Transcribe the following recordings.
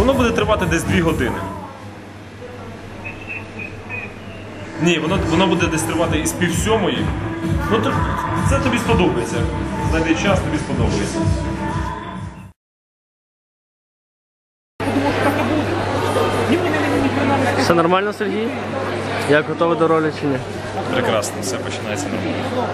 Воно буде тривати десь 2 години. Ні, воно, воно буде десь тривати із пів сьомої. Ну, то, це тобі сподобається. Знайди час, тобі сподобається. Все нормально, Сергій? Як готовий до ролі чи ні? Прекрасно, все починається нормально.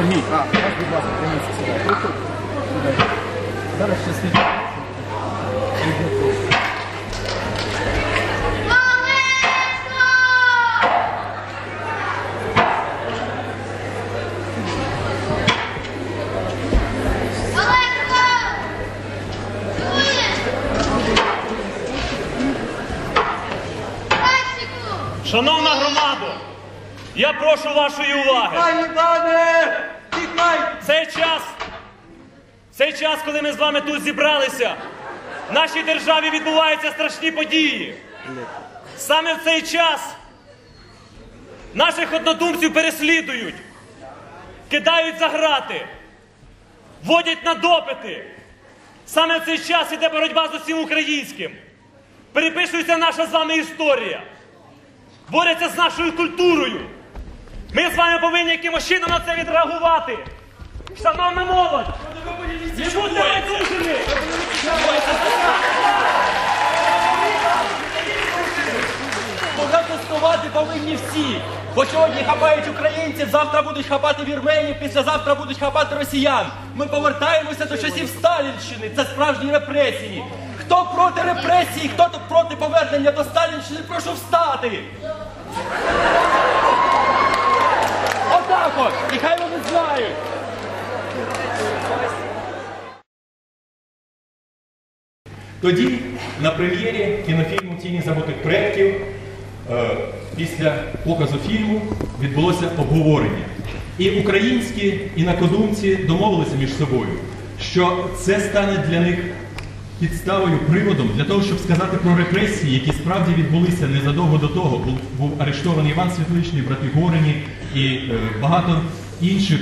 Сергій. А, будь ласка, прийміться сюди. Зараз ще слід. Шановна громадо, я прошу вашої уваги. Час, цей час, коли ми з вами тут зібралися, в нашій державі відбуваються страшні події. Саме в цей час наших однодумців переслідують, кидають за грати, водять на допити. Саме в цей час іде боротьба з усім українським. Переписується наша з вами історія борються з нашою культурою. Ми з вами повинні якимось чином на це відреагувати. Шановна молодь! Не будьте байдужими! Протестувати повинні всі. Бо сьогодні хапають українців, завтра будуть хапати вірменів, післязавтра будуть хапати росіян. Ми повертаємося до часів Сталінщини. Це справжні репресії. Хто проти репресії, хто проти повернення до Сталінщини, прошу встати. Отак от! І хай вони знають. Тоді на прем'єрі кінофільму Тіні забутих предків е, після показу фільму відбулося обговорення. І українські інакодумці домовилися між собою, що це стане для них підставою, приводом для того, щоб сказати про репресії, які справді відбулися незадовго до того. Був, був арештований Іван Світличний, брати Горині і е, багато інших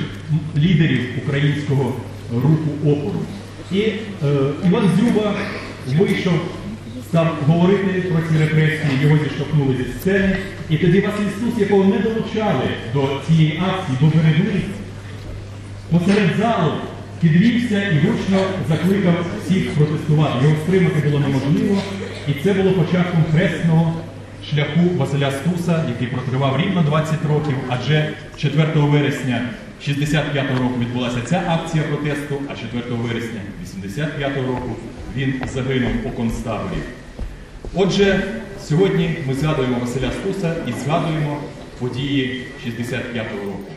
лідерів українського руху опору. І е, Іван Зюба вийшов, став говорити про ці репресії, його зіштовхнули зі сцени. І тоді Василь Стус, якого не долучали до цієї акції, бо берегли, посеред залу підвівся і гучно закликав всіх протестувати. Його стримати було неможливо, і це було початком хресного шляху Василя Стуса, який протривав рівно 20 років, адже 4 вересня 65-го року відбулася ця акція протесту, а 4 вересня 85-го року він загинув у концтаборі. Отже, сьогодні ми згадуємо Василя Стуса і згадуємо події 65-го року.